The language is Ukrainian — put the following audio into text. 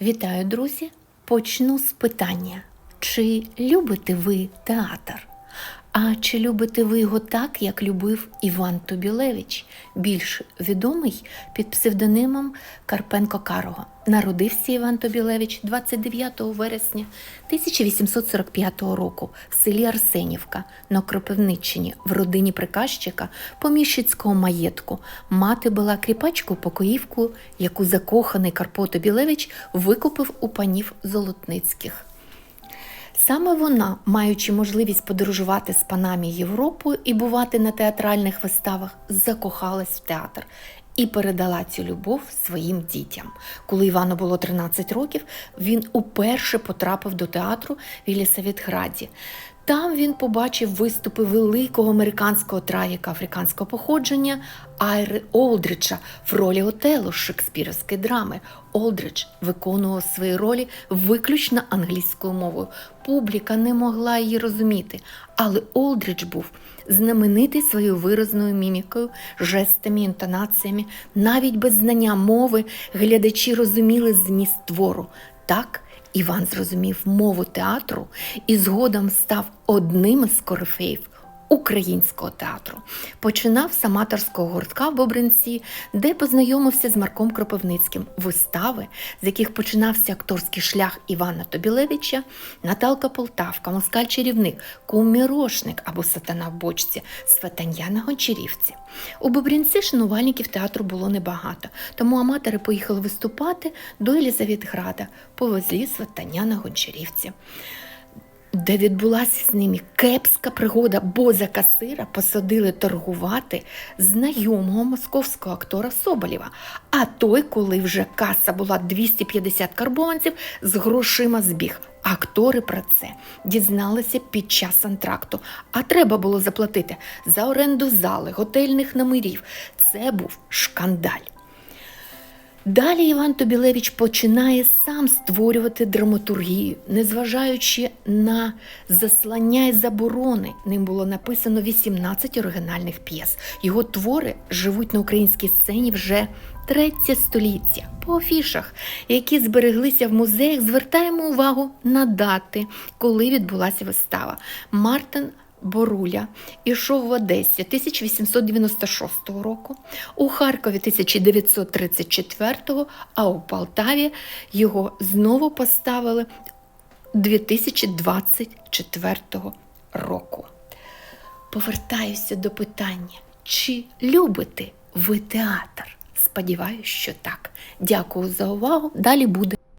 Вітаю, друзі! Почну з питання: чи любите ви театр? А чи любите ви його так, як любив Іван Тобілевич, більш відомий під псевдонимом Карпенко Карого? Народився Іван Тобілевич 29 вересня 1845 року в селі Арсенівка на Кропивниччині в родині приказчика поміщицького маєтку. Мати була кріпачкою покоївку, яку закоханий Карпо Тобілевич викупив у панів Золотницьких. Саме вона, маючи можливість подорожувати з панами Європою і бувати на театральних виставах, закохалась в театр і передала цю любов своїм дітям. Коли Івану було 13 років, він уперше потрапив до театру в Єлісаветграді. Там він побачив виступи великого американського траїка африканського походження Айри Олдрича в ролі Отелло з шекспірівської драми. Олдрич виконував свої ролі виключно англійською мовою. Публіка не могла її розуміти, але Олдрич був знаменитий своєю виразною мімікою, жестами, інтонаціями. Навіть без знання мови глядачі розуміли зміст твору. Так Іван зрозумів мову театру і згодом став одним із корифеїв українського театру. Починав з аматорського гуртка в Бобринці, де познайомився з Марком Кропивницьким. Вистави, з яких починався акторський шлях Івана Тобілевича, Наталка Полтавка, Москаль Чарівник, Кум Мірошник або Сатана в бочці, Светання на Гончарівці. У Бобринці шанувальників театру було небагато, тому аматори поїхали виступати до Єлізаветграда, повезлі Светання на Гончарівці де відбулася з ними кепська пригода, бо за касира посадили торгувати знайомого московського актора Соболєва. А той, коли вже каса була 250 карбованців, з грошима збіг. Актори про це дізналися під час антракту, а треба було заплатити за оренду зали, готельних номерів. Це був шкандаль. Далі Іван Тобілевич починає сам створювати драматургію, незважаючи на заслання і заборони. Ним було написано 18 оригінальних п'єс. Його твори живуть на українській сцені вже третє століття. По афішах, які збереглися в музеях, звертаємо увагу на дати, коли відбулася вистава. Мартин Боруля ішов в Одесі 1896 року, у Харкові 1934, а у Полтаві його знову поставили 2024 року. Повертаюся до питання, чи любите ви театр? Сподіваюсь, що так. Дякую за увагу. Далі буде